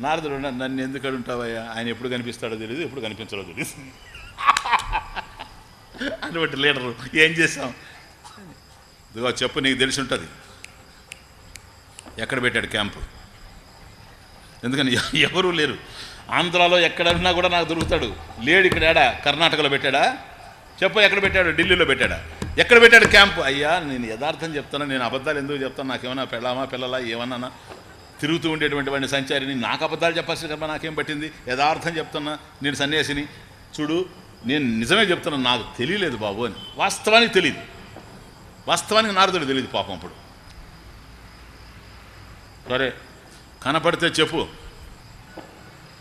నారదుడు నన్ను ఎందుకు అడుగుంటావయ్యా? ఆయన ఎప్పుడు కనిపిస్తాడో తెలియదు ఎప్పుడు కనిపించడో తెలియదు అటువంటి లీడరు ఏం చేస్తాం ఇదిగో చెప్పు నీకు తెలిసి ఉంటుంది. ఎక్కడ పెట్టాడు క్యాంపు? ఎందుకని? ఎవరూ లేరు. ఆంధ్రాలో ఎక్కడన్నా కూడా నాకు దొరుకుతాడు. లేడు ఇక్కడ ఏడా? కర్ణాటకలో పెట్టాడా? చెప్పు ఎక్కడ పెట్టాడు? ఢిల్లీలో పెట్టాడా? ఎక్కడ పెట్టాడు క్యాంపు? అయ్యా నేను యథార్థం చెప్తాను నేను అబద్ధాలు ఎందుకు చెప్తాను? నాకేమైనా పెళ్ళామా పిల్లలా ఏమన్నా తిరుగుతూ ఉండేటువంటి వాడిని సంచారిని నాకు అబద్ధాలు చెప్పాల్సిన కర్మ నాకేం పట్టింది? యథార్థం చెప్తున్నా నేను సన్యాసిని. చూడు నేను నిజమే చెప్తున్నాను నాకు తెలియలేదు బాబు అని. వాస్తవానికి తెలియదు వాస్తవానికి నారదుడు తెలియదు పాపం అప్పుడు. సరే కనపడితే చెప్పు.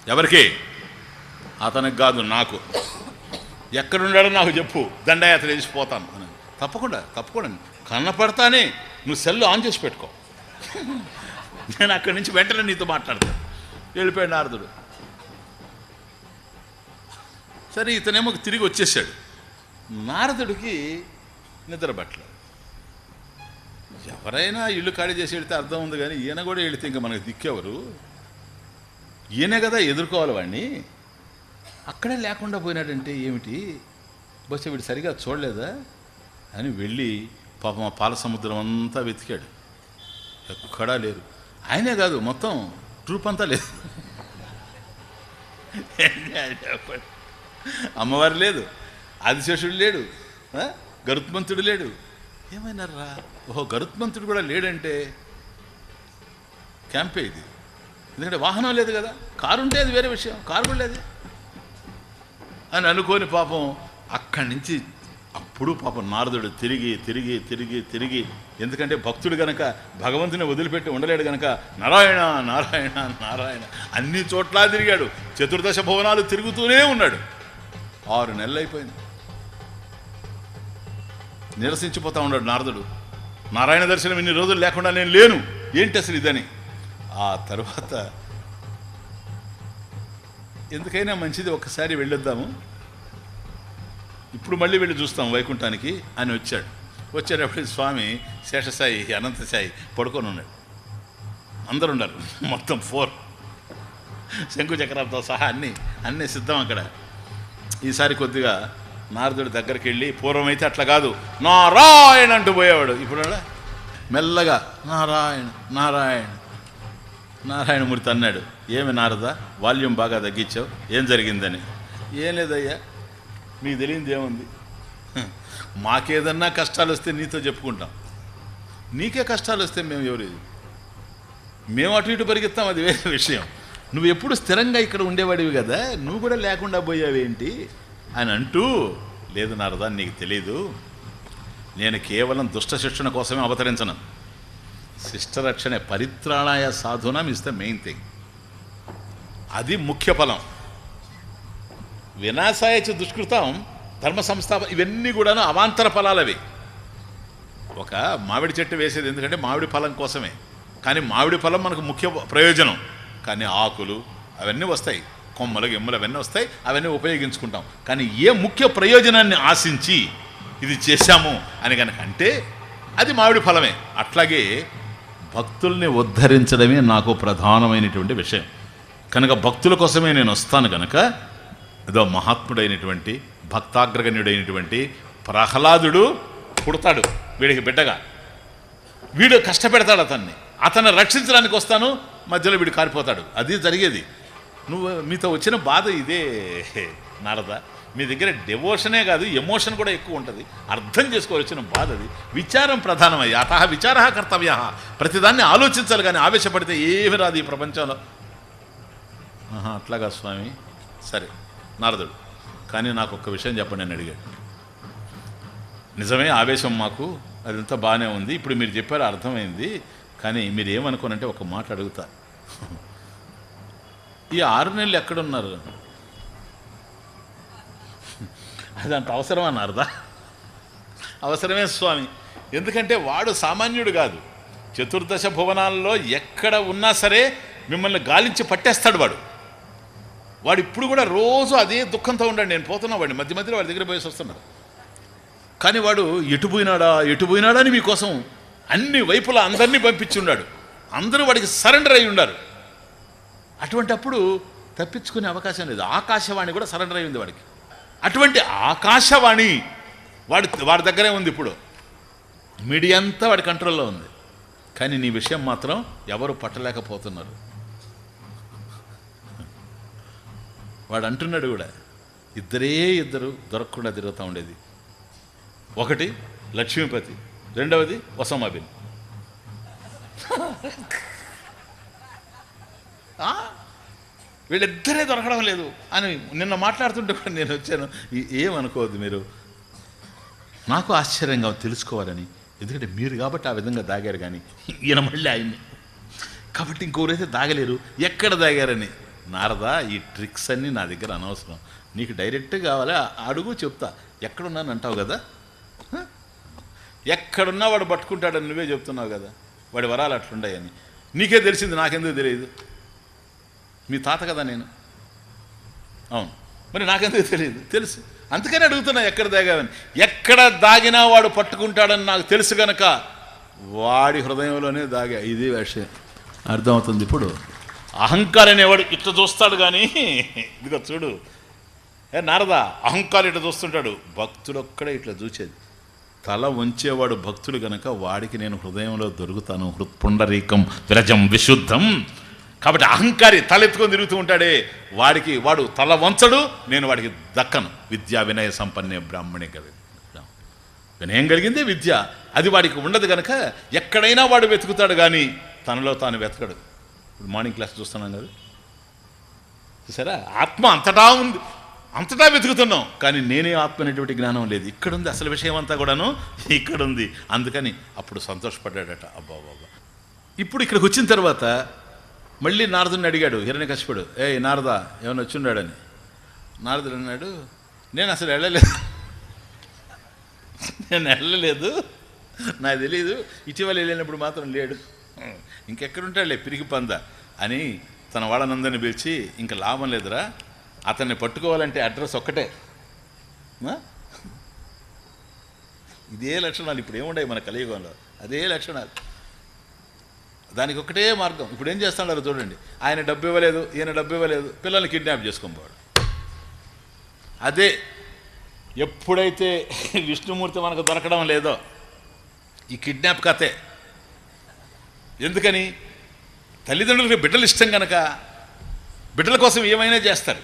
ఎవరికి? అతనికి కాదు నాకు. ఎక్కడున్నాడో నాకు చెప్పు. దండయాత్ర వేసిపోతాను అని. తప్పకుండా తప్పకుండా. కనపడతానే నువ్వు సెల్ ఆన్ చేసి పెట్టుకో. నేను అక్కడి నుంచి వెంటనే నీతో మాట్లాడతాను. వెళ్ళిపోయాడు నారదుడు. సరే ఇతనేమో తిరిగి వచ్చేసాడు నారదుడికి నిద్ర పట్టలేదు. ఎవరైనా ఇల్లు ఖాళీ చేసి వెళితే అర్థం ఉంది కానీ ఈయన కూడా వెళితే ఇంకా మనకు దిక్కెవరు? ఈయనే కదా ఎదుర్కోవాలి వాడిని అక్కడే లేకుండా పోయినాడంటే ఏమిటి? బస్సు వీడు సరిగా చూడలేదా? అని వెళ్ళి పాపం పాల సముద్రం అంతా వెతికాడు. ఎక్కడా లేరు. ఆయనే కాదు మొత్తం ట్రూప్ అంతా లేదు. అమ్మవారు లేదు ఆదిశేషుడు లేడు గరుత్మంతుడు లేడు. ఏమైనారా? ఓహో గరుత్మంతుడు కూడా లేడంటే క్యాంపే ఇది. ఎందుకంటే వాహనం లేదు కదా కారు ఉంటే అది వేరే విషయం కారు కూడా లేదు. అని అనుకోని పాపం అక్కడి నుంచి అప్పుడు పాపం నారదుడు తిరిగి తిరిగి తిరిగి తిరిగి. ఎందుకంటే భక్తుడు గనక భగవంతుని వదిలిపెట్టి ఉండలేడు గనక నారాయణ నారాయణ నారాయణ. అన్ని చోట్ల తిరిగాడు. చతుర్దశ భవనాలు తిరుగుతూనే ఉన్నాడు. ఆరు నెలలు అయిపోయింది నిరసించిపోతా ఉన్నాడు నారదుడు. నారాయణ దర్శనం ఇన్ని రోజులు లేకుండా నేను లేను. ఏంటి అసలు ఇదని? ఆ తర్వాత ఎందుకైనా మంచిది ఒక్కసారి వెళ్ళొద్దాము. ఇప్పుడు మళ్ళీ వెళ్ళి చూస్తాం వైకుంఠానికి అని వచ్చాడు. వచ్చేటప్పుడు స్వామి శేషసాయి అనంతసాయి పడుకొని ఉన్నాడు. అందరు ఉన్నారు. మొత్తం ఫోర్. శంకు చక్రాలతో సహా అన్నీ అన్నీ సిద్ధం అక్కడ. ఈసారి కొద్దిగా నారదుడి దగ్గరికి వెళ్ళి పూర్వం అయితే అట్లా కాదు నారాయణ అంటూ పోయేవాడు. ఇప్పుడు మెల్లగా నారాయణ నారాయణ నారాయణమూర్తి అన్నాడు. ఏమి నారదా? వాల్యూమ్ బాగా తగ్గించావు. ఏం జరిగిందని? ఏం లేదయ్యా. మీకు తెలియదు ఏముంది? మాకేదన్నా కష్టాలు వస్తే నీతో చెప్పుకుంటాం. నీకే కష్టాలు వస్తే మేము ఎవరు మేము అటు ఇటు పరిగెత్తాం అది వేరే విషయం. నువ్వు ఎప్పుడు స్థిరంగా ఇక్కడ ఉండేవాడివి కదా నువ్వు కూడా లేకుండా పోయావేంటి? అని అంటూ లేదు నారదా నీకు తెలీదు. నేను కేవలం దుష్ట శిక్షణ కోసమే అవతరించను. శిష్టరక్షణ పరిత్రాణాయ సాధునం ఇస్ ద మెయిన్ థింగ్. అది ముఖ్య ఫలం. వినాశాయచ దుష్కృతం ధర్మ సంస్థాప ఇవన్నీ కూడాను అవాంతర ఫలాలవి. ఒక మామిడి చెట్టు వేసేది ఎందుకంటే మామిడి ఫలం కోసమే. కానీ మామిడి ఫలం మనకు ముఖ్య ప్రయోజనం. కానీ ఆకులు అవన్నీ వస్తాయి. కొమ్మలు గిమ్మలు అవన్నీ వస్తాయి. అవన్నీ ఉపయోగించుకుంటాం. కానీ ఏ ముఖ్య ప్రయోజనాన్ని ఆశించి ఇది చేశాము అని కనుక అంటే అది మామిడి ఫలమే. అట్లాగే భక్తుల్ని ఉద్ధరించడమే నాకు ప్రధానమైనటువంటి విషయం. కనుక భక్తుల కోసమే నేను వస్తాను కనుక ఏదో మహాత్ముడైనటువంటి భక్తాగ్రగణ్యుడైనటువంటి ప్రహ్లాదుడు పుడతాడు వీడికి బిడ్డగా. వీడు కష్టపెడతాడు అతన్ని. అతన్ని రక్షించడానికి వస్తాను మధ్యలో వీడు కారిపోతాడు. అది జరిగేది. నువ్వు మీతో వచ్చిన బాధ ఇదే నారద. మీ దగ్గర డెవోషనే కాదు ఎమోషన్ కూడా ఎక్కువ ఉంటుంది. అర్థం చేసుకోవాల్సిన బాధ అది. విచారం ప్రధానమయ్య. అత విచార కర్తవ్య. ప్రతిదాన్ని ఆలోచించాలి కానీ ఆవేశపడితే ఏమి రాదు ఈ ప్రపంచంలో. అట్లాగా స్వామి. సరే. నారదుడు. కానీ నాకు ఒక్క విషయం చెప్పండి అని అడిగాడు. నిజమే ఆవేశం మాకు అదంతా బాగానే ఉంది. ఇప్పుడు మీరు చెప్పారు అర్థమైంది. కానీ మీరు ఏమనుకోనంటే ఒక మాట అడుగుతా. ఈ ఆరు నెలలు ఎక్కడున్నారు? అది అంత అవసరం అన్నారదా అవసరమే స్వామి. ఎందుకంటే వాడు సామాన్యుడు కాదు. చతుర్దశ భువనాల్లో ఎక్కడ ఉన్నా సరే మిమ్మల్ని గాలించి పట్టేస్తాడు వాడు. వాడు ఇప్పుడు కూడా రోజు అదే దుఃఖంతో ఉన్నాడు నేను పోతున్నా వాడిని. మధ్య మధ్యలో వాడి దగ్గర పోయేసి వస్తున్నాడు. కానీ వాడు ఎటు పోయినాడా ఎటు పోయినాడా అని మీకోసం అన్ని వైపులా అందరినీ పంపించి ఉన్నాడు. అందరూ వాడికి సరెండర్ అయి ఉన్నారు అటువంటి అప్పుడు తప్పించుకునే అవకాశం లేదు. ఆకాశవాణి కూడా సరెండర్ అయింది వాడికి. అటువంటి ఆకాశవాణి వాడి వాడి దగ్గరే ఉంది ఇప్పుడు. మీడియా అంతా వాడి కంట్రోల్లో ఉంది. కానీ నీ విషయం మాత్రం ఎవరు పట్టలేకపోతున్నారు. వాడు అంటున్నాడు కూడా. ఇద్దరే ఇద్దరు దొరకకుండా తిరుగుతూ ఉండేది. ఒకటి లక్ష్మీపతి రెండవది ఒసమాబిన్ ఆ? వీళ్ళిద్దరే దొరకడం లేదు అని నిన్న మాట్లాడుతుంటే కూడా నేను వచ్చాను. ఏమనుకోవద్దు మీరు? నాకు ఆశ్చర్యంగా తెలుసుకోవాలని. ఎందుకంటే మీరు కాబట్టి ఆ విధంగా దాగారు కానీ ఈయన మళ్ళీ ఆయన్ని. కాబట్టి ఇంకోరైతే దాగలేరు. ఎక్కడ దాగారని? నారదా ఈ ట్రిక్స్ అన్నీ నా దగ్గర అనవసరం. నీకు డైరెక్ట్ కావాలా అడుగు చెప్తా. ఎక్కడున్నాను అంటావు కదా ఎక్కడున్నా వాడు పట్టుకుంటాడని నువ్వే చెప్తున్నావు కదా? వాడి వరాలు అట్లుండాయని. నీకే తెలిసింది నాకెందుకు తెలియదు? మీ తాత కదా నేను? అవును. మరి నాకెందుకు తెలియదు? తెలుసు. అందుకని అడుగుతున్నా ఎక్కడ దాగావని. ఎక్కడ దాగినా వాడు పట్టుకుంటాడని నాకు తెలుసు గనక వాడి హృదయంలోనే దాగా. ఇది విషయం అర్థమవుతుంది ఇప్పుడు? అహంకారం అనేవాడు ఇట్లా చూస్తాడు కానీ ఇదిగో చూడు. ఏ నారదా అహంకారం ఇట్లా చూస్తుంటాడు. భక్తుడు ఒక్కడే ఇట్లా చూసేది. తల వంచేవాడు భక్తుడు గనక వాడికి నేను హృదయంలో దొరుకుతాను. హృత్పుండరీకం విరజం విశుద్ధం. కాబట్టి అహంకారి తలెత్తుకొని తిరుగుతూ ఉంటాడే. వాడికి వాడు తల వంచడు నేను వాడికి దక్కను. విద్యా వినయ సంపన్నే బ్రాహ్మణే కవి వినయం కలిగిందే విద్య. అది వాడికి ఉండదు గనక ఎక్కడైనా వాడు వెతుకుతాడు కానీ తనలో తాను వెతకడు. ఇప్పుడు మార్నింగ్ క్లాస్ చూస్తున్నాం కదా. చూసారా? ఆత్మ అంతటా ఉంది. అంతటా వెతుకుతున్నాం. కానీ నేనే ఆత్మ అనేటువంటి జ్ఞానం లేదు. ఇక్కడుంది అసలు విషయం అంతా కూడాను ఇక్కడుంది. అందుకని అప్పుడు సంతోషపడ్డాడట. అబ్బా బాబా ఇప్పుడు ఇక్కడికి వచ్చిన తర్వాత మళ్ళీ నారదుని అడిగాడు హిరణ్యకశిపుడు ఏ నారదా ఏమైనా వచ్చిండాడని? నారదుడు అన్నాడు నేను అసలు వెళ్ళలేదు. నేను వెళ్ళలేదు. నాకు తెలియదు ఇటీవల వెళ్ళినప్పుడు మాత్రం లేడు. ఇంకెక్కడుంటాడులే పిరికి పంద అని తన వాళ్ళనందరిని పిలిచి ఇంకా లాభం లేదురా అతన్ని పట్టుకోవాలంటే అడ్రస్ ఒక్కటే. ఆ? ఇదే లక్షణాలు ఇప్పుడు ఏముండవు మన కలియుగంలో? అదే లక్షణాలు. దానికి ఒకటే మార్గం. ఇప్పుడు ఏం చేస్తున్నారో చూడండి. ఆయన డబ్బు ఇవ్వలేదు ఈయన డబ్బు ఇవ్వలేదు పిల్లల్ని కిడ్నాప్ చేసుకొని పోవడం అదే ఎప్పుడైతే విష్ణుమూర్తి మనకు దొరకడం లేదో ఈ కిడ్నాప్ కథే. ఎందుకని? తల్లిదండ్రులకి బిడ్డలు ఇష్టం కనుక బిడ్డల కోసం ఏమైనా చేస్తారు.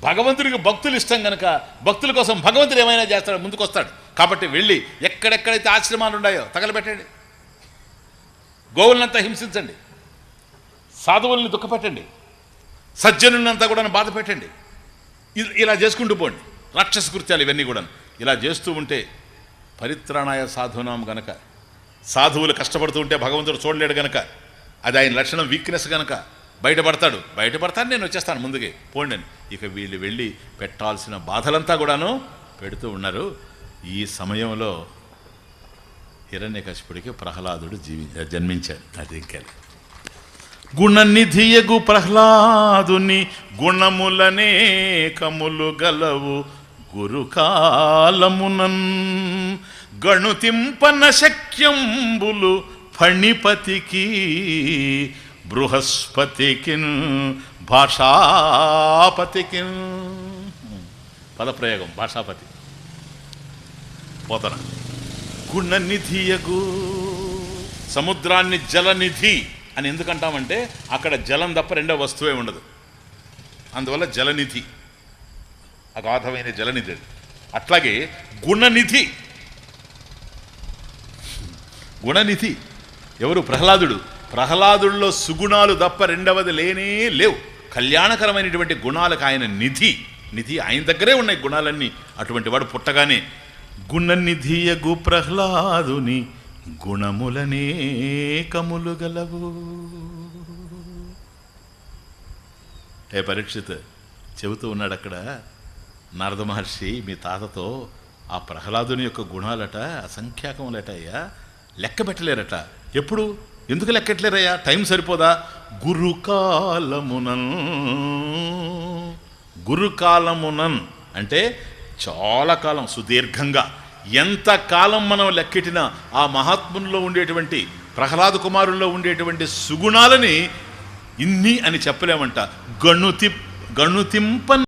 భగవంతుడికి భక్తులు ఇష్టం కనుక భక్తుల కోసం భగవంతుడు ఏమైనా చేస్తాడు ముందుకొస్తాడు. కాబట్టి వెళ్ళి ఎక్కడెక్కడైతే ఆశ్రమాలు ఉన్నాయో తగలబెట్టండి. గోవులనంతా హింసించండి. సాధువుల్ని దుఃఖపెట్టండి. సజ్జనులంతా కూడా బాధ పెట్టండి ఇ- ఇలా చేసుకుంటూ పోండి. రాక్షస కృత్యాలు ఇవన్నీ కూడా ఇలా చేస్తూ ఉంటే పరిత్రాణాయ సాధునాం గనక సాధువులు కష్టపడుతూ ఉంటే భగవంతుడు చూడలేడు గనక. అది ఆయన లక్షణం వీక్నెస్ గనక. బయటపడతాడు. బయటపడతాను నేను వచ్చేస్తాను ముందుకే. పోండి ఇక వీళ్ళు వెళ్ళి పెట్టాల్సిన బాధలంతా కూడాను పెడుతూ ఉన్నారు. ఈ సమయంలో హిరణ్యకశిపుడికి ప్రహ్లాదుడు జీవి జన్మించాడు. అది ఇంకా గుణనిధియగు ప్రహ్లాదుని గుణములనే కములు గలవు గురుకాలమునన్. గణుతింపన శక్యంబులు ఫణిపతికి బృహస్పతికిన్ భాషాపతికి పదప్రయోగం భాషాపతి. పోతన. గుణనిధియగు సముద్రాన్ని జలనిధి అని ఎందుకంటామంటే అక్కడ జలం తప్ప రెండో వస్తువే ఉండదు. అందువల్ల జలనిధి. అగాధమైన జలనిధి అట్లాగే గుణనిధి గుణనిధి. ఎవరు? ప్రహ్లాదుడు. ప్రహ్లాదుల్లో సుగుణాలు తప్ప రెండవది లేనే లేవు. కళ్యాణకరమైనటువంటి గుణాలకు ఆయన నిధి. నిధి ఆయన దగ్గరే ఉన్నాయి గుణాలన్నీ. అటువంటి వాడు పుట్టగానే గుణనిధియగు ప్రహ్లాదుని గుణములనేకములు గలవు. ఏ పరీక్షిత్ చెబుతూ ఉన్నాడు అక్కడ నారద మహర్షి మీ తాతతో ఆ ప్రహ్లాదుని యొక్క గుణాలట అసంఖ్యాకములట అయ్యా. లెక్క పెట్టలేరట. ఎప్పుడు? ఎందుకు లెక్కట్లేరయ్యా టైం సరిపోదా? గురుకాలమునన్. గురుకాలమునన్ అంటే చాలా కాలం సుదీర్ఘంగా. ఎంత కాలం మనం లెక్కెట్టినా ఆ మహాత్ముల్లో ఉండేటువంటి ప్రహ్లాద కుమారుల్లో ఉండేటువంటి సుగుణాలని ఇన్ని అని చెప్పలేమంట. గణుతి గణుతింపన్